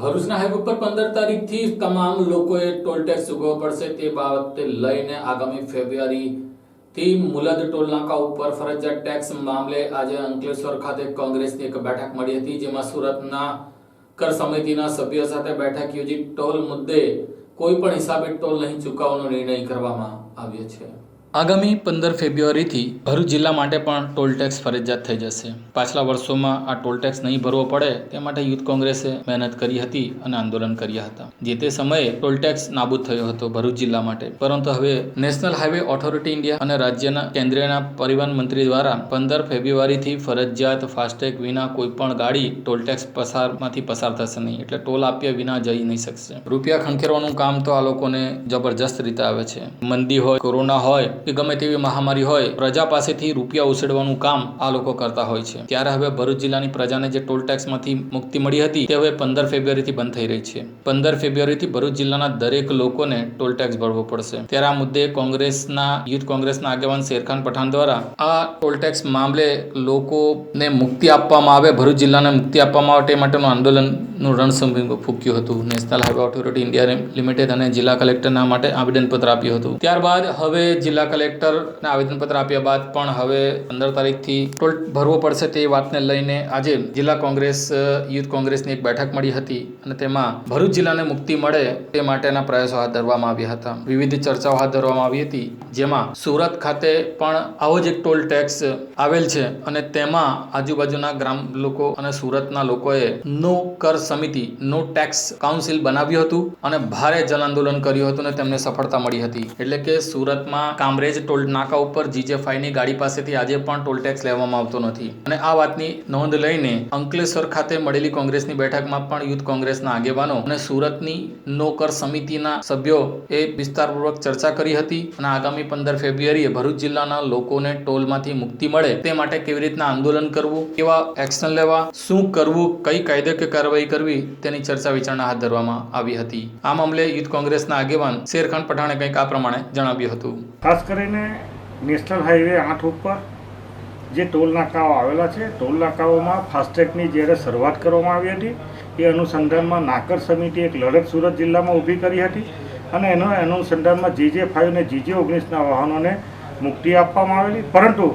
ભરૂચના હાઈવે પર પંદર તારીખથી તમામ લોકોએ ટોલ ટેક્સ ચૂકવવો પડશે. તે બાબતે લઈને આગામી ફેબ્રુઆરીથી મુલદ ટોલ નાકા ઉપર ફરજિયાત ટેક્સ મામલે આજે અંકલેશ્વર ખાતે કોંગ્રેસની એક બેઠક મળી હતી, જેમાં સુરતના કર સમિતિના સભ્યો સાથે બેઠક યોજી ટોલ મુદ્દે કોઈ પણ હિસાબે ટોલ નહીં ચૂકવવાનો નિર્ણય કરવામાં આવ્યો છે. આગામી પંદર ફેબ્રુઆરીથી ભરૂચ જિલ્લા માટે પણ ટોલ ટેક્સ ફરજિયાત થઈ જશે. પાછલા વર્ષોમાં આ ટોલ ટેક્સ નહીં ભરવો પડે તે માટે યુથ કોંગ્રેસે મહેનત કરી હતી અને આંદોલન કર્યા હતા. જે તે સમયે ટોલ ટેક્સ નાબૂદ થયો હતો ભરૂચ જિલ્લા માટે. પરંતુ હવે નેશનલ હાઈવે ઓથોરિટી ઇન્ડિયા અને રાજ્યના કેન્દ્રીયના પરિવહન મંત્રી દ્વારા પંદર ફેબ્રુઆરીથી ફરજિયાત ફાસ્ટેગ વિના કોઈ પણ ગાડી ટોલ ટેક્સ પસારમાંથી પસાર થશે નહીં. એટલે ટોલ આપ્યા વિના જઈ નહીં શકશે. રૂપિયા ખંખેરવાનું કામ તો આ લોકોને જબરજસ્ત રીતે આવે છે. મંદી હોય, કોરોના હોય કે ગમે તેવી મહામારી હોય, પ્રજા પાસેથી રૂપિયા ઉછેડવાનું કામ આ લોકો કરતા હોય છે. ત્યારે હવે ભરૂચ જિલ્લાની પ્રજાને જે ટોલ ટેક્સમાંથી મુક્તિ મળી હતી, તે હવે પંદર ફેબ્રુઆરીથી બંધ થઈ રહી છે. પંદર ફેબ્રુઆરીથી ભરૂચ જિલ્લાના દરેક લોકોને ટોલ ટેક્સ ભરવો પડશે. ત્યારે આ મુદ્દે કોંગ્રેસના, યુથ કોંગ્રેસના આગેવાન શેરખાન પઠાણ દ્વારા આ ટોલ ટેક્સ મામલે લોકોને મુક્તિ આપવામાં આવે, ભરૂચ જિલ્લાને મુક્તિ આપવામાં આવે તે માટેનું આંદોલનનું રણસંભ ફૂક્યું હતું. National highway authority India limited અને જિલ્લા કલેક્ટરના માટે આવેદનપત્ર આપ્યું હતું. ત્યારબાદ હવે જિલ્લા કલેક્ટરને આવેદનપત્ર આપ્યા બાદ પણ હવે પંદર તારીખથી ટોલ ભરવો પડશે તે વાતને લઈને આજે જિલ્લા કોંગ્રેસ યુથ કોંગ્રેસની એક બેઠક મળી હતી અને તેમાં ભરૂચ જિલ્લાને મુક્તિ મળે તે માટેના પ્રયાસો હાથ ધરવામાં આવ્યા હતા. વિવિધ ચર્ચાઓ હાથ ધરવામાં આવી હતી, જેમાં સુરત ખાતે પણ આવો જ એક ટોલ ટેક્સ આવેલ છે અને તેમાં આજુબાજુના ગ્રામ લોકો અને સુરતના લોકોએ નો કર સમિતિ, નો ટેક્સ કાઉન્સિલ બનાવ્યું હતું અને ભારે જન આંદોલન કર્યું હતું અને તેમને સફળતા મળી હતી. એટલે કે સુરતમાં કામરેજ ટોલ નાકા ઉપર જીજે ફાઈની ગાડી પાસેથી આજે પણ ટોલ ટેક્સ લેવામાં આવતો નથી. અને આ વાતની નોંધ લઈને અંકલેશ્વર ખાતે મળેલી કોંગ્રેસની બેઠકમાં પણ યુથ કોંગ્રેસના આગેવાનો અને સુરતની નોકર સમિતિના સભ્યો એ વિસ્તારપૂર્વક ચર્ચા કરી હતી અને આગામી પંદર ફેબ્રુઆરીએ ભરૂચ જિલ્લાના લોકોને ટોલમાંથી મુક્તિ મળે તે માટે કેવી રીતના આંદોલન કરવું, કેવા એક્શન લેવા, શું કરવું, કઈ કાયદેકીય કાર્યવાહી કરવી તેની ચર્ચા વિચારણા હાથ ધરવામાં આવી હતી. આ મામલે યુથ કોંગ્રેસના આગેવાન શેરખાન પઠાણે કંઈક આ પ્રમાણે જણાવ્યું હતું. ખાસ કરીને નેશનલ હાઈવે આઠ ઉપર જે ટોલ નાકાઓ આવેલા છે, ટોલ નાકાઓમાં ફાસ્ટેગની જ્યારે શરૂઆત કરવામાં આવી હતી, એ અનુસંધાનમાં નાકર સમિતિ એક લડત સુરત જિલ્લામાં ઊભી કરી હતી અને એનો અનુસંધાનમાં જીજે ફાઈવ અને જીજે ઓગણીસના વાહનોને મુક્તિ આપવામાં આવેલી. પરંતુ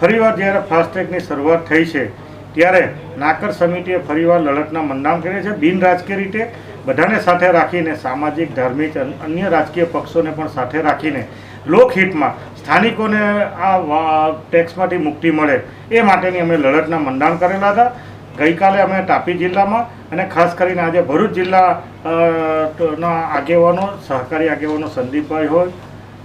ફરીવાર જ્યારે ફાસ્ટેગની શરૂઆત થઈ છે, ત્યારે નાકર સમિતિએ ફરીવાર લડતના મંડાણ કર્યા છે. બિન રાજકીય રીતે બધાને સાથે રાખીને સામાજિક, ધાર્મિક અન્ય રાજકીય પક્ષોને પણ સાથે રાખીને લોકહિતમાં સ્થાનિકોને આ ટેક્સમાંથી મુક્તિ મળે એ માટેની અમે લડતના મંડાણ કરેલા હતા. ગઈકાલે અમે તાપી જિલ્લામાં અને ખાસ કરીને આજે ભરૂચ જિલ્લા ના આગેવાનો, સહકારી આગેવાનો સંદીપભાઈ હોય,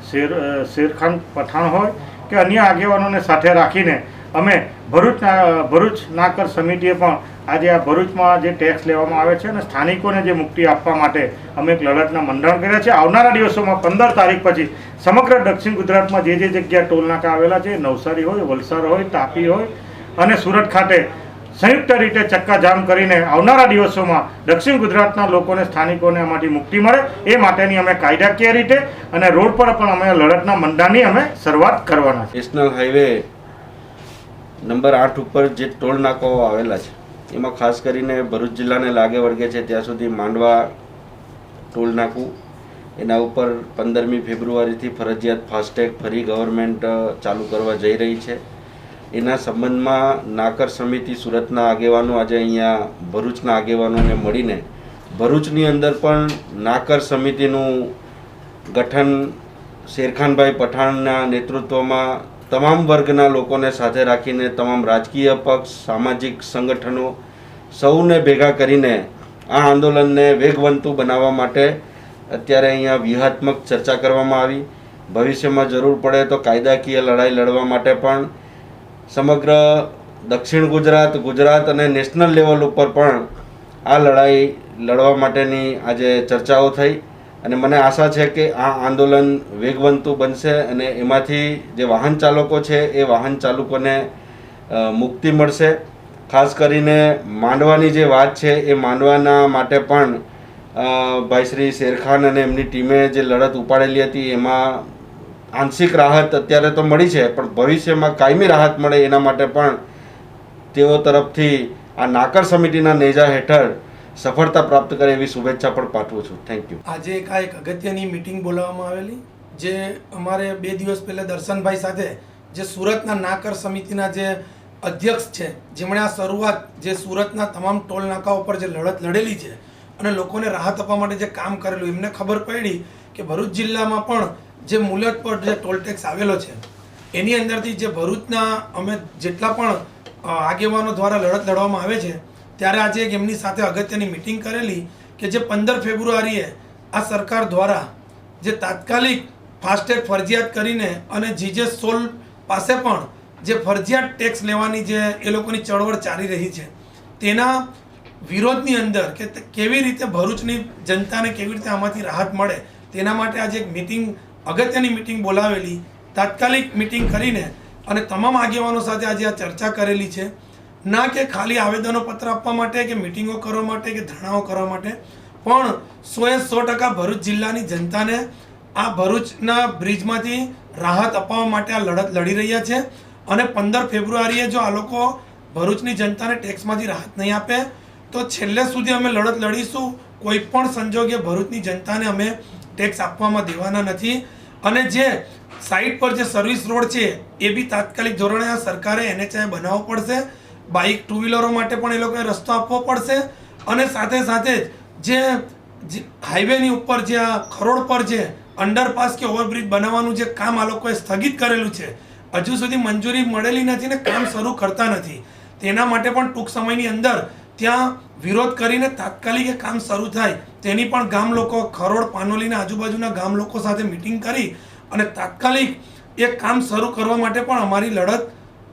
શેર શેરખાન પઠાણ હોય કે અન્ય આગેવાનોને સાથે રાખીને અમે ભરૂચના ભરૂચ નાકર સમિતિએ પણ આજે આ ભરૂચમાં જે ટેક્સ લેવામાં આવે છે અને સ્થાનિકોને જે મુક્તિ આપવા માટે અમે એક લડતના મંડાણ કર્યા છે. આવનારા દિવસોમાં પંદર તારીખ પછી સમગ્ર દક્ષિણ ગુજરાતમાં જે જે જગ્યા ટોલનાકા આવેલા છે, નવસારી હોય, વલસાડ હોય, તાપી હોય અને સુરત ખાતે સંયુક્ત રીતે ચક્કાજામ કરીને આવનારા દિવસોમાં દક્ષિણ ગુજરાતના લોકોને, સ્થાનિકોને આમાંથી મુક્તિ મળે એ માટેની અમે કાયદાકીય રીતે અને રોડ પર પણ અમે લડતના મંડાણની અમે શરૂઆત કરવાના નેશનલ હાઈવે નંબર આઠ ઉપર જે ટોલ નાકાઓ આવેલા છે, એમાં ખાસ કરીને ભરૂચ જિલ્લાને લાગે વળગે છે ત્યાં સુધી માંડવા ટોલ નાકું, એના ઉપર પંદરમી ફેબ્રુઆરીથી ફરજિયાત ફાસ્ટેગ ફરી ગવર્મેન્ટ ચાલુ કરવા જઈ રહી છે. એના સંબંધમાં નાકર સમિતિ સુરતના આગેવાનો આજે અહીંયા ભરૂચના આગેવાનોને મળીને ભરૂચની અંદર પણ નાકર સમિતિનું ગઠન શેરખાનભાઈ પઠાણના નેતૃત્વમાં તમામ વર્ગના લોકોને સાથે રાખીને તમામ રાજકીય પક્ષ, સામાજિક સંગઠનો સૌને ભેગા કરીને આ આંદોલનને વેગવંતુ બનાવવા માટે અત્યારે અહીંયા વ્યૂહાત્મક ચર્ચા કરવામાં આવી. ભવિષ્યમાં જરૂર પડે તો કાયદાકીય લડાઈ લડવા માટે પણ સમગ્ર દક્ષિણ ગુજરાત ગુજરાત અને નેશનલ લેવલ ઉપર પણ આ લડાઈ લડવા માટેની આજે ચર્ચાઓ થઈ. અને મને આશા છે કે આ આંદોલન વેગવંતુ બનશે અને એમાંથી જે વાહન ચાલકો છે, એ વાહન ચાલકોને મુક્તિ મળશે. ખાસ કરીને માંડવાની જે વાત છે, એ માંડવાના માટે પણ ભાઈ શ્રી શેરખાન અને એમની ટીમે જે લડત ઉપાડેલી હતી, એમાં આંશિક રાહત અત્યારે તો મળી છે, પણ ભવિષ્યમાં કાયમી રાહત મળે એના માટે પણ તેઓ તરફથી આ નાકર સમિતિના નેજા હેઠળ સફળતા પ્રાપ્ત કરે એવી શુભેચ્છા પણ પાઠવું છું. થેન્ક યુ આજે એક આ એક અગત્યની મિટિંગ બોલાવવામાં આવેલી, જે અમારે બે દિવસ પહેલાં દર્શનભાઈ સાથે જે સુરતના નાકર સમિતિના જે અધ્યક્ષ છે, જેમણે આ શરૂઆત જે સુરતના તમામ ટોલ નાકા ઉપર જે લડત લડેલી છે અને લોકોને રાહત આપવા માટે જે કામ કરેલું, એમને ખબર પડી કે ભરૂચ જિલ્લામાં પણ જે મુલત પર જે ટોલ ટેક્સ આવેલો છે, એની અંદરથી જે ભરૂચના અમે જેટલા પણ આગેવાનો દ્વારા લડત લડવામાં આવે છે ત્યારે આજે એક એમની સાથે અગત્યની મિટિંગ કરેલી કે જે પંદર ફેબ્રુઆરીએ આ સરકાર દ્વારા જે તાત્કાલિક ફાસ્ટેગ ફરજિયાત કરીને અને જીજે સોલ પાસે પણ જે ફરજિયાત ટેક્સ લેવાની જે એ લોકોની ચળવળ ચાલી રહી છે, તેના વિરોધની અંદર કે કેવી રીતે ભરૂચની જનતાને કેવી રીતે આમાંથી રાહત મળે, તેના માટે આજે એક મિટિંગ અગત્યની મિટિંગ બોલાવેલી, તાત્કાલિક મિટિંગ કરીને અને તમામ આગેવાનો સાથે આજે આ ચર્ચા કરેલી છે. ના કે ખાલી આવેદનો પત્ર આપવા માટે કે મિટિંગો કરવા માટે કે ધરણાઓ કરવા માટે, પણ સોએ સો ટકા ભરૂચ જિલ્લાની જનતાને આ ભરૂચના બ્રિજમાંથી રાહત અપાવવા માટે આ લડત લડી રહ્યા છે અને પંદર ફેબ્રુઆરીએ જો આ લોકો ભરૂચની જનતાને ટેક્સમાંથી રાહત નહીં આપે, તો છેલ્લે સુધી અમે લડત લડીશું. કોઈ પણ સંજોગે ભરૂચની જનતાને અમે ટેક્સ આપવામાં દેવાના નથી. અને જે સાઇટ પર જે સર્વિસ રોડ છે, એ બી તાત્કાલિક ધોરણે આ સરકારે એનએચઆઈ બનાવવો પડશે. બાઇક ટુ વ્હીલરો માટે પણ એ લોકોએ રસ્તો આપવો પડશે અને સાથે સાથે જ જે હાઈવેની ઉપર જે આ ખરોડ પર જે અંડરપાસ કે ઓવરબ્રિજ બનાવવાનું જે કામ આ લોકોએ સ્થગિત કરેલું છે, હજુ સુધી મંજૂરી મળેલી નથી ને કામ શરૂ કરતા નથી. તેના માટે પણ ટૂંક સમયની અંદર ત્યાં વિરોધ કરીને તાત્કાલિક કામ શરૂ થાય. તેની પણ ગામ લોકો ખરોડ પાનોલીના આજુબાજુના ગામ લોકો સાથે મિટિંગ કરી અને તાત્કાલિક એ કામ શરૂ કરવા માટે પણ અમારી લડત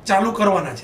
ચાલુ કરવાના છે.